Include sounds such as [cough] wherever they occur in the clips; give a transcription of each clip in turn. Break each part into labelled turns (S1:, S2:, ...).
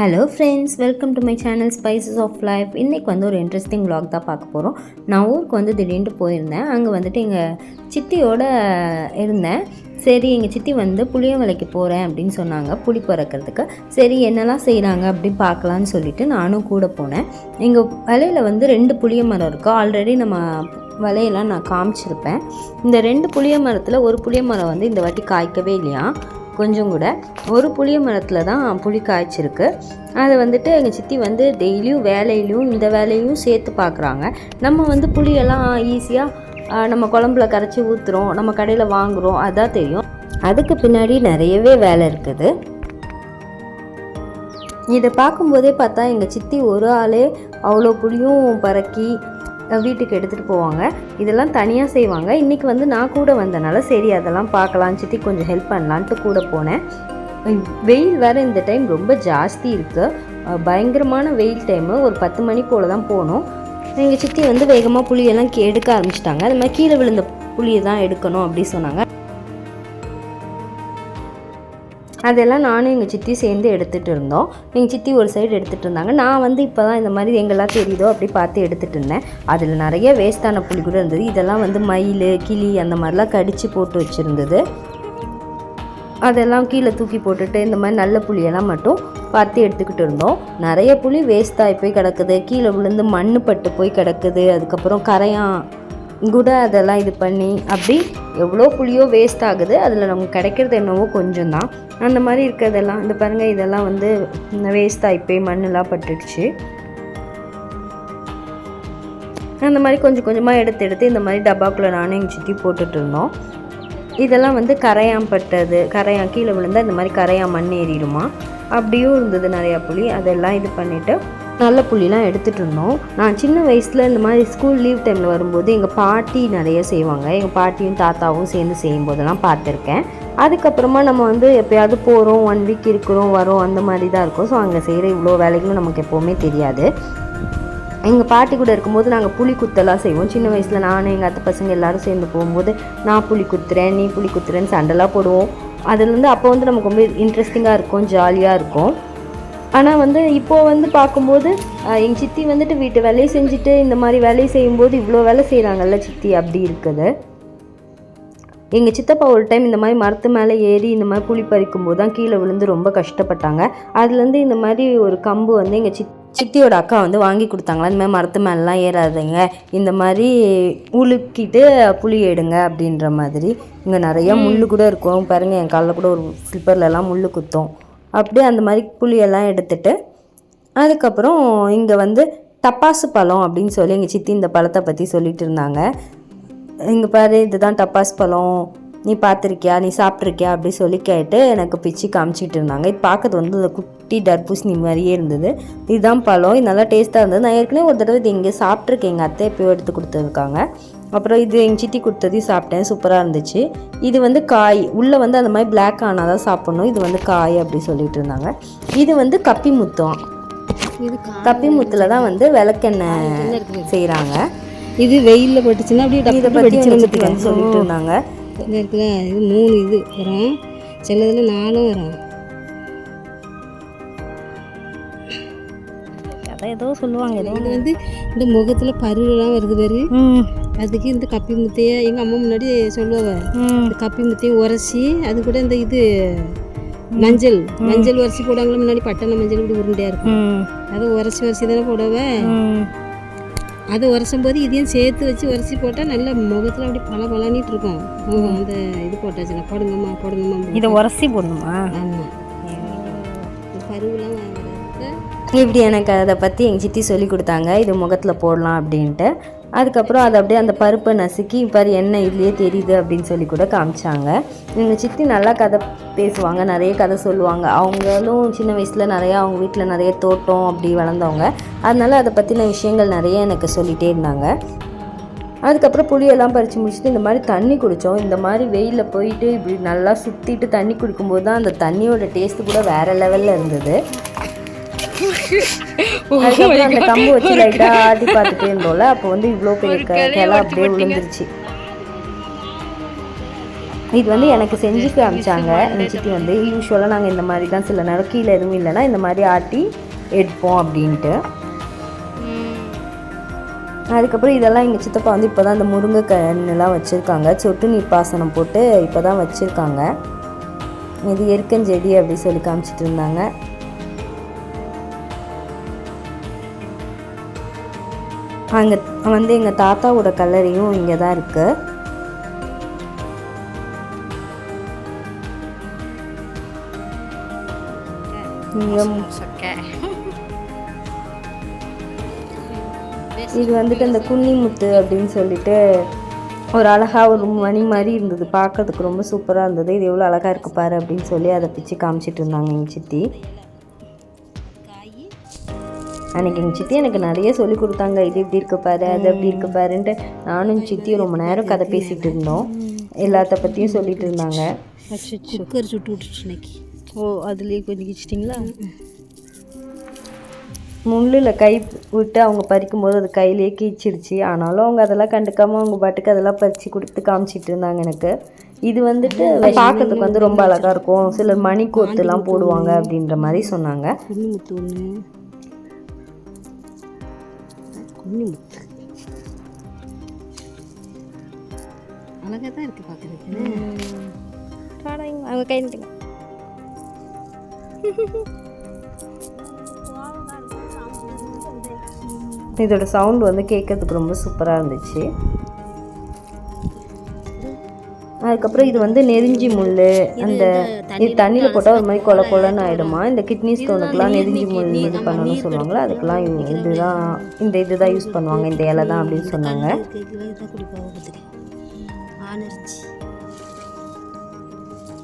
S1: Hello friends welcome to my channel spices of life இன்றைக்கி வந்து ஒரு இன்ட்ரெஸ்டிங் vlog தான் பார்க்க போகிறோம் நான் ஊருக்கு வந்து திடீர்னு போயிருந்தேன். அங்கே வந்துட்டு எங்கள் சித்தியோட இருந்தேன். சரி எங்கள் சித்தி வந்து புளியமலைக்கு போகிறேன் அப்படின்னு சொன்னாங்க புளி பறக்கிறதுக்கு. சரி என்னெல்லாம் செய்கிறாங்க அப்படி பார்க்கலான்னு சொல்லிட்டு நானும் கூட போனேன். எங்கள் வலையில் வந்து ரெண்டு புளிய மரம் இருக்குது ஆல்ரெடி நம்ம வலையெல்லாம் நான் காமிச்சிருப்பேன். இந்த ரெண்டு புளிய மரத்தில் ஒரு புளிய மரம் வந்து இந்த வாட்டி காய்க்கவே இல்லையா? கொஞ்சம் கூட ஒரு புளிய மரத்தில் தான் புளி காய்ச்சிருக்கு. அதை வந்துட்டு எங்கள் சித்தி வந்து டெய்லியும் வேலையிலையும் இந்த வேலையும் சேர்த்து பார்க்குறாங்க நம்ம வந்து புளியெல்லாம் ஈஸியாக நம்ம குழம்புல கரைச்சி ஊற்றுறோம் நம்ம கடையில் வாங்குகிறோம் அதான் தெரியும். அதுக்கு பின்னாடி நிறையவே வேலை இருக்குது. இதை பார்க்கும்போதே பார்த்தா எங்கள் சித்தி ஒரு ஆளே அவ்வளோ புளியும் பறக்கி வீட்டுக்கு எடுத்துகிட்டு போவாங்க. இதெல்லாம் தனியாக செய்வாங்க. இன்றைக்கி வந்து நான் கூட வந்தனால சரி அதெல்லாம் பார்க்கலாம் சித்தி கொஞ்சம் ஹெல்ப் பண்ணலான்ட்டு கூட போனேன். வெயில் வேறு இந்த டைம் ரொம்ப ஜாஸ்தி இருக்குது பயங்கரமான வெயில் டைமு ஒரு பத்து மணி போல் தான் போனோம். எங்கள் சித்தி வந்து வேகமாக புளியெல்லாம் எடுக்க ஆரம்பிச்சிட்டாங்க. அது மாதிரி கீழே விழுந்த புளியை தான் எடுக்கணும் அப்படி சொன்னாங்க. அதெல்லாம் நானும் எங்கள் சித்தி சேர்ந்து எடுத்துகிட்டு இருந்தோம். எங்கள் சித்தி ஒரு சைடு எடுத்துகிட்டு இருந்தாங்க. நான் வந்து இப்போ தான் இந்த மாதிரி எங்கெல்லாம் தெரியுதோ அப்படி பார்த்து எடுத்துகிட்டு இருந்தேன். அதில் நிறைய வேஸ்டான புளி கூட இருந்தது. இதெல்லாம் வந்து மயில் கிளி அந்த மாதிரிலாம் கடித்து போட்டு வச்சுருந்தது. அதெல்லாம் கீழே தூக்கி போட்டுட்டு இந்த மாதிரி நல்ல புளியெல்லாம் மட்டும் பார்த்து எடுத்துக்கிட்டு இருந்தோம். நிறைய புளி வேஸ்ட்டாகி போய் கிடக்குது. கீழே விழுந்து மண் பட்டு போய் கிடக்குது. அதுக்கப்புறம் கரையான் கூட அதெல்லாம் இது பண்ணி அப்படி எவ்வளோ புளியோ வேஸ்ட் ஆகுது அதில் நமக்கு கிடைக்கிறது என்னவோ கொஞ்சம் தான் அந்த மாதிரி இருக்கிறதெல்லாம் இந்த பாருங்கள் இதெல்லாம் வந்து வேஸ்ட் ஆகி மண்ணெலாம் மண்ணெல்லாம் பட்டுடுச்சு. அந்த மாதிரி கொஞ்சம் கொஞ்சமாக எடுத்து எடுத்து இந்த மாதிரி டப்பாக்குள்ளே நானும் எங்கள் சுற்றி போட்டுட்டு இருந்தோம். இதெல்லாம் வந்து கரையான் பட்டது கரையான் கீழே விழுந்தால் இந்த மாதிரி கரையான் மண் ஏறிடுமா? அப்படியும் இருந்தது நிறையா புளி. அதெல்லாம் இது பண்ணிவிட்டு நல்ல புளிலாம் எடுத்துகிட்டு இருந்தோம் நான் சின்ன வயசில் இந்த மாதிரி ஸ்கூல் லீவ் டைமில் வரும்போது எங்கள் பாட்டி நிறைய செய்வாங்க. எங்கள் பாட்டியும் தாத்தாவும் சேர்ந்து செய்யும்போதெல்லாம் பார்த்துருக்கேன். அதுக்கப்புறமா நம்ம வந்து எப்பயாவது போகிறோம் ஒன் வீக் இருக்கிறோம் வரோம் அந்த மாதிரி தான் இருக்கும். ஸோ அங்கே செய்கிற இவ்வளோ வேலைகளும் நமக்கு எப்போவுமே தெரியாது. எங்கள் பாட்டி கூட இருக்கும்போது நாங்கள் புளி குத்தெல்லாம் செய்வோம். சின்ன வயசில் நானும் எங்கள் அத்தை பசங்க எல்லாரும் சேர்ந்து போகும்போது நான் புளி குத்துறேன் நீ புளி குத்துறேன்னு சண்டைலாம் போடுவோம். அதுலேருந்து அப்போ வந்து நமக்கு ரொம்ப இன்ட்ரெஸ்டிங்காக இருக்கும் ஜாலியாக இருக்கும். ஆனால் வந்து இப்போது வந்து பார்க்கும்போது எங்கள் சித்தி வந்துட்டு வீட்டு வேலையை செஞ்சுட்டு இந்த மாதிரி வேலையை செய்யும்போது இவ்வளோ வேலை செய்கிறாங்கல்ல சித்தி அப்படி இருக்குது. எங்கள் சித்தப்பா ஒரு டைம் இந்த மாதிரி மரத்து மேலே ஏறி இந்த மாதிரி புளி பறிக்கும் போது தான் கீழே விழுந்து ரொம்ப கஷ்டப்பட்டாங்க. அதுலேருந்து இந்த மாதிரி ஒரு கம்பு வந்து எங்கள் சித் சித்தியோட அக்கா வந்து வாங்கி கொடுத்தாங்களா இந்த மாதிரி மரத்து மேலெலாம் ஏறாதீங்க இந்த மாதிரி உலுக்கிட்டு புளி எடுங்க அப்படின்ற மாதிரி. இங்கே நிறைய முள் கூட இருக்கும். பாருங்க என் காலில் கூட ஒரு ஸ்லிப்பர்லலாம் முள் குத்தும். அப்படியே அந்த மாதிரி புளியெல்லாம் எடுத்துட்டு அதுக்கப்புறம் இங்கே வந்து டப்பாசு பழம் அப்படின்னு சொல்லி எங்கள் சித்தி இந்த பழத்தை பற்றி சொல்லிட்டு இருந்தாங்க. இங்கே பாரு இதுதான் டப்பாஸ் பழம். நீ பார்த்துருக்கியா நீ சாப்பிட்ருக்கியா அப்படி சொல்லி கேட்டு எனக்கு பிச்சு காமிச்சிட்டு இருந்தாங்க. இது பார்க்கறது வந்து இந்த குட்டி தர்பூசணி மாதிரியே இருந்தது. இதுதான் பழம். இது நல்லா டேஸ்ட்டாக இருந்தது. நான் ஏற்கனவே ஒரு தடவை இது இங்கே சாப்பிட்ருக்கேன் எங்கள் அத்தை எப்பயோ எடுத்து கொடுத்துருக்காங்க. அப்புறம் இது எங்கள் சித்தி கொடுத்ததையும் சாப்பிட்டேன். சூப்பராக இருந்துச்சு. இது வந்து காய். உள்ளே வந்து அந்த மாதிரி பிளாக் ஆனால் தான் சாப்பிட்ணும். இது வந்து காய் அப்படி சொல்லிட்டு இருந்தாங்க. இது வந்து கப்பி முத்தம்
S2: இது
S1: கப்பி முத்தில் தான் வந்து விளக்கெண்ணெய் செய்கிறாங்க
S2: இது வெயிலில் பட்டுச்சுன்னா அப்படியே
S1: இதை பற்றி சொல்லிட்டு இருந்தாங்க.
S2: இது மூணு இது வரும். சிலதில் நாலும் வரும்.
S1: ஏதோ சொல்லுவாங்க ஏதோ.
S2: இது வந்து இந்த முகத்தில் பருவெல்லாம் வருது பாரு. அதுக்கு இந்த கப்பி முத்தைய எங்கள் அம்மா முன்னாடி சொல்லுவாங்க. இந்த கப்பி முத்தையை உரசி அது கூட இந்த இது மஞ்சள். மஞ்சள் உரசி போடுவாங்களா முன்னாடி? பட்டண மஞ்சள் இப்படி உருண்டையாக இருக்கும். அதை உரசி உரசி தானே போடுவ? அதை உரசும் போது இதையும் சேர்த்து வச்சு உரசி போட்டால் நல்ல முகத்தில் அப்படி பல பலனிட்டு இருக்கும். அந்த இது போட்டாச்சுன்னா போடுங்கம்மா போடுங்கம்மா
S1: இதை உரசி போடணுமா?
S2: ஆமாம் பருவெல்லாம் வர்றது
S1: இப்படி எனக்கு அதை பற்றி எங்கள் சித்தி சொல்லி கொடுத்தாங்க. இது முகத்தில் போடலாம் அப்படின்ட்டு. அதுக்கப்புறம் அதை அப்படியே அந்த பருப்பை நசுக்கி பாரு என்ன இதுலேயே தெரியுது அப்படின்னு சொல்லி கூட காமிச்சாங்க. எங்கள் சித்தி நல்லா கதை பேசுவாங்க நிறைய கதை சொல்லுவாங்க. அவங்களும் சின்ன வயசில் நிறையா அவங்க வீட்டில் நிறைய தோட்டம் அப்படி வளர்ந்தவங்க. அதனால் அதை பற்றின விஷயங்கள் நிறைய எனக்கு சொல்லிகிட்டே இருந்தாங்க. அதுக்கப்புறம் புளியெல்லாம் பறித்து முடிச்சுட்டு இந்த மாதிரி தண்ணி குடித்தோம் இந்த மாதிரி வெயிலில் போயிட்டு இப்படி நல்லா சுற்றிட்டு தண்ணி குடிக்கும்போது தான் அந்த தண்ணியோட டேஸ்ட்டு கூட வேறு லெவலில் இருந்தது. [laughs] அதுக்கப்புறம் அந்த கம்பு வச்சு லைட்டாக ஆட்டி பார்த்துட்டே இருந்தோம்ல அப்போ வந்து இவ்வளோ பெரிய கிளை அப்படியே விழுந்துருச்சு. இது வந்து எனக்கு செஞ்சு காமிச்சாங்க எங்கள் சித்தி வந்து யூஸ்வலாக நாங்கள் இந்த மாதிரி தான் சில நேரம் கீழே எதுவும் இல்லைன்னா இந்த மாதிரி ஆட்டி எடுப்போம் அப்படின்ட்டு. அதுக்கப்புறம் இதெல்லாம் எங்கள் சித்தப்பா வந்து இப்போ தான் இந்த முருங்கை கண்ணுலாம் வச்சுருக்காங்க. சொட்டு நீர் பாசனம் போட்டு இப்போ தான் வச்சுருக்காங்க. இது எருக்கஞ்செடி அப்படி சொல்லி காமிச்சிட்டு இருந்தாங்க. அங்கே வந்து எங்கள் தாத்தாவோட கல்லறையும் இங்கே தான் இருக்குது இது வந்துட்டு அந்த குன்னிமுத்து அப்படின்னு சொல்லிட்டு ஒரு அழகா ஒரு மணி மாதிரி இருந்தது. பார்க்கறதுக்கு ரொம்ப சூப்பராக இருந்தது. இது எவ்வளோ அழகாக இருக்கு பாரு அப்படின்னு சொல்லி அதை பிச்சு காமிச்சிட்டு இருந்தாங்க எங்கள் சித்தி. அன்னைக்கு எங்கள் சித்தி எனக்கு நிறைய சொல்லி கொடுத்தாங்க. இது இப்படி இருக்கு பாரு அது அப்படி இருக்கு பாருன்ட்டு நானும் சித்தியும் ரொம்ப நேரம் கதை பேசிகிட்டு இருந்தோம். எல்லாத்த பற்றியும் சொல்லிட்டு இருந்தாங்க.
S2: குக்கர் சுட்டு விட்டுச்சு இன்னைக்கு.
S3: ஓ அதுலேயே கொஞ்சம் கிச்சிட்டிங்களா
S1: முள்ளில் கை விட்டு அவங்க பறிக்கும்போது அது கையிலேயே கீச்சிருச்சு. ஆனாலும் அவங்க அதெல்லாம் கண்டுக்காம அவங்க பாட்டுக்கு அதெல்லாம் பறித்து கொடுத்து காமிச்சிட்டு இருந்தாங்க எனக்கு. இது வந்துட்டு பார்க்கறதுக்கு வந்து ரொம்ப அழகாக இருக்கும். சிலர் மணி கோத்துலாம் போடுவாங்க அப்படின்ற மாதிரி சொன்னாங்க.
S2: குன்னிமுத்து அழகாக தான் இருக்குது பார்க்குறதுக்கு
S3: அவங்க கை நிட்டுங்க
S1: இதோட சவுண்ட் வந்து கேட்கறதுக்கு ரொம்ப சூப்பராக இருந்துச்சு. அதுக்கப்புறம் இது வந்து நெருஞ்சி முள் அந்த இது தண்ணியில் போட்டால் ஒரு மாதிரி கொல கொலன்னு ஆகிடுமா இந்த கிட்னி ஸ்டோனுக்குலாம் நெருஞ்சி முள் இது பண்ணணும்னு சொல்லுவாங்களா அதுக்கெல்லாம் இவங்க இதுதான் இந்த இதுதான் யூஸ் பண்ணுவாங்க இந்த இலை தான் அப்படின்னு சொன்னாங்க.
S2: தான்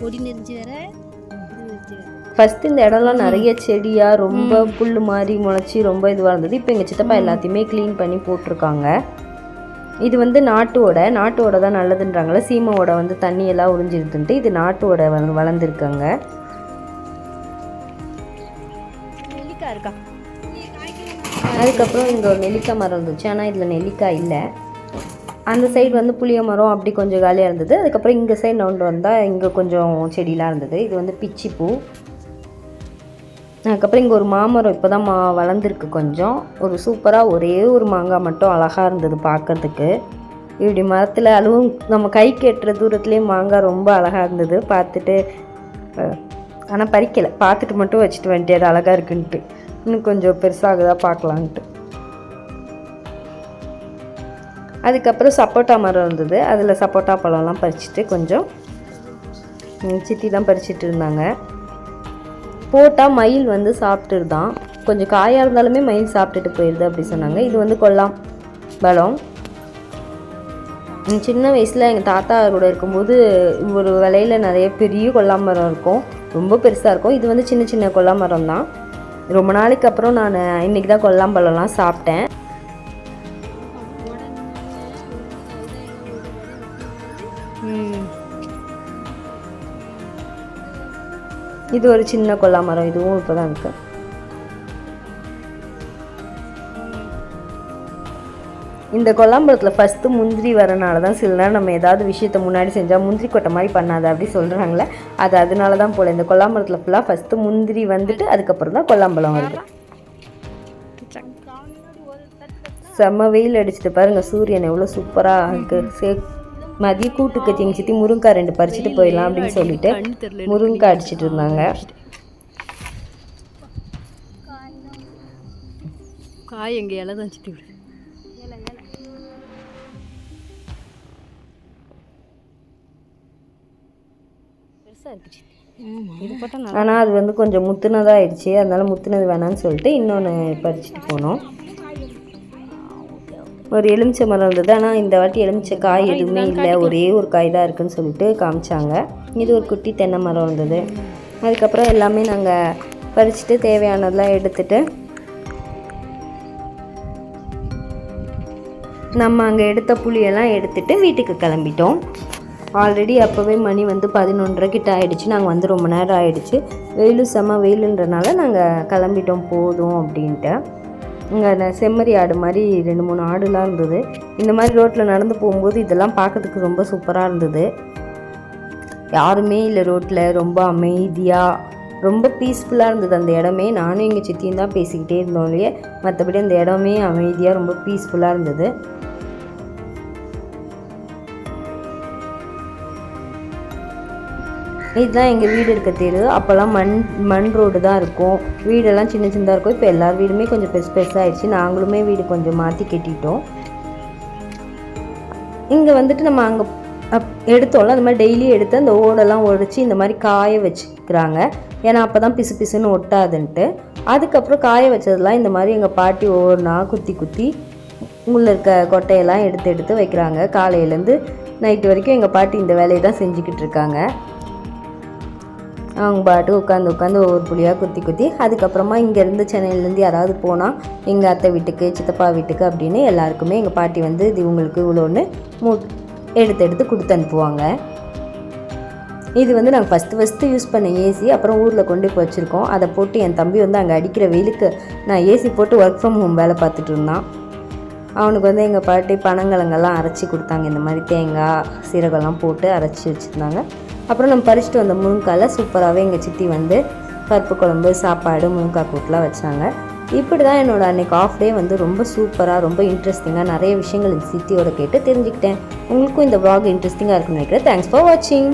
S2: கொடி இது நெறிஞ்சி வேற
S1: ஃபஸ்ட்டு இந்த இடம்லாம் நிறைய செடியாக ரொம்ப புல் மாதிரி முளைச்சி ரொம்ப இதுவாக இருந்தது இப்போ எங்கள் சித்தப்பா எல்லாத்தையுமே க்ளீன் பண்ணி போட்டிருக்காங்க. இது வந்து நாட்டோட நாட்டோட தான் நல்லதுன்றாங்களே சீமாவோட வந்து தண்ணி எல்லாம் உறிஞ்சிருதுன்ட்டு இது நாட்டோட வந்து வளர்ந்துருக்காங்க. அதுக்கப்புறம் இங்கே ஒரு நெல்லிக்காய் மரம் இருந்துச்சு ஆனால் இதில் நெல்லிக்காய் இல்லை. அந்த சைடு வந்து புளிய மரம் அப்படி கொஞ்சம் காலியாக இருந்தது. அதுக்கப்புறம் இங்கே சைடு நவுண்டு வந்தால் இங்கே கொஞ்சம் செடிலாம் இருந்தது. இது வந்து பிச்சிப்பூ. அதுக்கப்புறம் இங்கே ஒரு மாமரம் இப்போ தான் மா வளர்ந்துருக்கு கொஞ்சம். ஒரு சூப்பராக ஒரே ஒரு மாங்காய் மட்டும் அழகாக இருந்தது பார்க்கறதுக்கு இப்படி மரத்தில் அதுவும் நம்ம கை கெட்டுற தூரத்துலேயே மாங்காய் ரொம்ப அழகாக இருந்தது. பார்த்துட்டு ஆனால் பறிக்கலை. பார்த்துட்டு மட்டும் வச்சுட்டு வந்துட்டு அது அழகாக இருக்குன்ட்டு. இன்னும் கொஞ்சம் பெருசாகுதா பார்க்கலான்ட்டு. அதுக்கப்புறம் சப்போட்டா மரம் இருந்தது. அதில் சப்போட்டா பழம்லாம் பறிச்சுட்டு கொஞ்சம் சித்தி தான் பறிச்சிட்டு இருந்தாங்க. போட்டால் மயில் வந்து சாப்பிட்டுருதான். கொஞ்சம் காயாக இருந்தாலுமே மயில் சாப்பிட்டுட்டு போயிடுது அப்படி சொன்னாங்க. இது வந்து கொல்லாம் பலம் சின்ன வயசில் எங்கள் தாத்தா கூட இருக்கும்போது ஒரு விலையில் நிறைய பெரிய கொல்லாமரம் இருக்கும். ரொம்ப பெருசாக இருக்கும். இது வந்து சின்ன சின்ன கொல்லாமரம் தான் ரொம்ப நாளைக்கு அப்புறம் நான் இன்றைக்கி தான் கொல்லாம்பழம்லாம் சாப்பிட்டேன். இது ஒரு சின்ன கொல்லாமரம் இதுவும் இப்போ தான் இருக்கு. இந்த கொல்லாம்பழத்தில் ஃபஸ்ட்டு முந்திரி வரனால தான் சில நேரம் நம்ம ஏதாவது விஷயத்த முன்னாடி செஞ்சால் முந்திரி கொட்டை மாதிரி பண்ணாத அப்படி சொல்கிறாங்களே அது அதனால தான் போல. இந்த கொல்லாம்பழத்தில் ஃபுல்லாக ஃபஸ்ட்டு முந்திரி வந்துட்டு அதுக்கப்புறம் தான் கொல்லாம்பழம் வருது. செம்ம வெயில் அடிச்சுட்டு பாருங்க சூரியன் எவ்வளோ சூப்பராக இருக்கு. சே மதிய கூட்டுக்கு எங்கள் சித்தி முருங்காய் ரெண்டு பறிச்சுட்டு போயிடலாம் அப்படின்னு சொல்லிட்டு முருங்காய் அடிச்சிட்டு இருந்தாங்க.
S3: காய் எங்கள் இலை தான் சித்தி விடு.
S1: ஆனால் அது வந்து கொஞ்சம் முத்துனதாக ஆயிடுச்சு. அதனால முத்துனது வேணாம்னு சொல்லிட்டு இன்னொன்று பறிச்சுட்டு போனோம். ஒரு எலுமிச்சை மரம் இருந்தது. ஆனால் இந்த வாட்டி எலுமிச்சை காய் எதுவுமே இல்லை. ஒரே ஒரு காய் தான் இருக்குன்னு சொல்லிட்டு காமிச்சாங்க. இது ஒரு குட்டி தென்னை மரம் இருந்தது. அதுக்கப்புறம் எல்லாமே நாங்கள் பறிச்சுட்டு தேவையானதெல்லாம் எடுத்துட்டு நம்ம அங்கே எடுத்த புளியெல்லாம் எடுத்துட்டு வீட்டுக்கு கிளம்பிட்டோம். ஆல்ரெடி அப்போவே மணி வந்து பதினொன்றரை கிட்ட ஆயிடுச்சு. நாங்கள் வந்து ரொம்ப நேரம் ஆயிடுச்சு. வெயிலும் செம்ம வெயிலுன்றனால நாங்கள் கிளம்பிட்டோம். போதும் அப்படின்ட்டு. இங்கே செம்மறி ஆடு மாதிரி ரெண்டு மூணு ஆடுலாம் இருந்தது. இந்த மாதிரி ரோட்டில் நடந்து போகும்போது இதெல்லாம் பார்க்கறதுக்கு ரொம்ப சூப்பராக இருந்தது. யாருமே இல்லை ரோட்டில் ரொம்ப அமைதியாக ரொம்ப பீஸ்ஃபுல்லாக இருந்தது அந்த இடமே. நானும் எங்கள் சித்தியும் தான் பேசிக்கிட்டே இருந்தோம் இல்லையே. மற்றபடி அந்த இடமே அமைதியாக ரொம்ப பீஸ்ஃபுல்லாக இருந்தது. இதுதான் எங்கள் வீடு இருக்க தெரு. அப்போல்லாம் மண் மண் ரோடு தான் இருக்கும். வீடெல்லாம் சின்ன சின்னதாக இருக்கும். இப்போ எல்லார் வீடுமே கொஞ்சம் பெருசு பெருசாகிடுச்சு நாங்களுமே வீடு கொஞ்சம் மாற்றி கட்டிட்டோம். இங்கே வந்துட்டு நம்ம அங்கே எடுத்தோம்ல அந்த மாதிரி டெய்லி எடுத்து அந்த ஓடெல்லாம் உடச்சி இந்த மாதிரி காய வச்சுக்கிறாங்க. ஏன்னா அப்போ தான் பிசு பிசுன்னு ஒட்டாதுன்ட்டு. அதுக்கப்புறம் காய வச்சதெல்லாம் இந்த மாதிரி எங்கள் பாட்டி ஒவ்வொன்றா குத்தி குத்தி உள்ளே இருக்க கொட்டையெல்லாம் எடுத்து எடுத்து வைக்கிறாங்க. காலையிலேருந்து நைட்டு வரைக்கும் எங்கள் பாட்டி இந்த வேலையை தான் செஞ்சுக்கிட்டு இருக்காங்க. அவங்க பாட்டு உட்காந்து உட்காந்து ஒவ்வொரு புளியாக குத்தி குத்தி அதுக்கப்புறமா இங்கேருந்து சென்னையிலேருந்து யாராவது போனால் எங்கள் அத்தை வீட்டுக்கு சித்தப்பா வீட்டுக்கு அப்படின்னு எல்லாருக்குமே எங்கள் பாட்டி வந்து இது இவங்களுக்கு இவ்வளோன்னு மூ எடுத்து எடுத்து கொடுத்து அனுப்புவாங்க. இது வந்து நாங்கள் ஃபஸ்ட்டு ஃபஸ்ட்டு யூஸ் பண்ண ஏசி அப்புறம் ஊரில் கொண்டு போய் வச்சுருக்கோம். அதை போட்டு என் தம்பி வந்து அங்கே அடிக்கிற வெயிலுக்கு நான் ஏசி போட்டு ஒர்க் ஃப்ரம் ஹோம் வேலை பார்த்துட்டு இருந்தான். அவனுக்கு வந்து எங்கள் பாட்டி பனங்கிழங்கெல்லாம் அரைச்சி கொடுத்தாங்க. இந்த மாதிரி தேங்காய் சீரகம்லாம் போட்டு அரைச்சி வச்சுருந்தாங்க. அப்புறம் நம்ம பறிச்சுட்டு வந்த முருங்கால சூப்பராகவே எங்கள் சித்தி வந்து பருப்பு குழம்பு சாப்பாடு முருங்காய் கூட்டெலாம் வச்சாங்க. இப்படி தான் என்னோட அன்னைக்கு ஆஃப் டே வந்து ரொம்ப சூப்பராக ரொம்ப இன்ட்ரெஸ்டிங்காக நிறைய விஷயங்கள் இந்த சித்தியோட கேட்டு தெரிஞ்சுக்கிட்டேன். உங்களுக்கும் இந்த வ்ளாக் இன்ட்ரெஸ்டிங்காக இருக்குன்னு நினைக்கிறேன். தேங்க்ஸ் ஃபார் வாட்சிங்